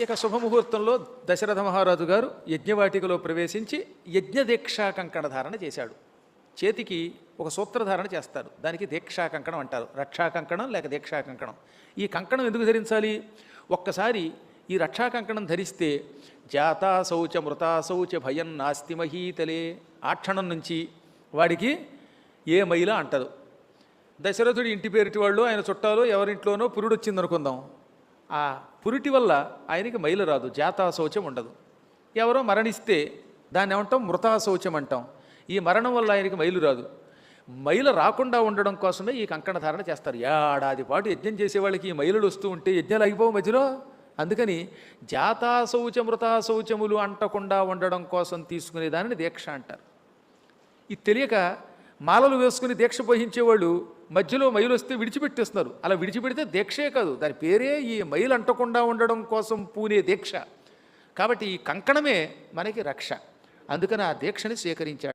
ఇక శుభముహూర్తంలో దశరథ మహారాజు గారు యజ్ఞవాటికలో ప్రవేశించి యజ్ఞ దీక్షా కంకణ ధారణ చేశాడు. చేతికి ఒక సూత్రధారణ చేస్తారు. దానికి దీక్షా కంకణం అంటారు. రక్షా కంకణం లేక దీక్షా కంకణం ఈ కంకణం ఎందుకు ధరించాలి? ఒక్కసారి ఈ రక్షా కంకణం ధరిస్తే జాతా శౌచ మృతా శౌచ భయం నాస్తి మహీతలే ఆ క్షణం నుంచి వాడికి ఏ మైల అంటదు. దశరథుడి ఇంటి పేరిటి వాళ్ళు ఆయన చుట్టాలు ఎవరింట్లోనో పురుడు వచ్చిందనుకుందాం ఆ పురిటి వల్ల ఆయనకి మైలు రాదు జాతాశౌచం ఉండదు. ఎవరో మరణిస్తే దాన్ని ఏమంటాం? మృతాశౌచం అంటాం. ఈ మరణం వల్ల ఆయనకి మైలు రాదు మైలు రాకుండా ఉండడం కోసమే ఈ కంకణ ధారణ చేస్తారు. ఏడాది పాటు యజ్ఞం చేసేవాళ్ళకి ఈ మైలులు వస్తూ ఉంటే యజ్ఞాలు అయిపోవు మధ్యలో. అందుకని జాతా శౌచ శౌచములు అంటకుండా ఉండడం కోసం తీసుకునే దానిని దీక్ష అంటారు. ఇది తెలియక మాలలు వేసుకుని దీక్ష వహించేవాళ్ళు మధ్యలో మైలు వస్తే విడిచిపెట్టేస్తున్నారు. అలా విడిచిపెడితే దీక్షే కాదు. దాని పేరే ఈ మైలు అంటకుండా ఉండడం కోసం పూనే దీక్ష. కాబట్టి ఈ కంకణమే మనకి రక్ష. అందుకని ఆ దీక్షని స్వీకరించాడు.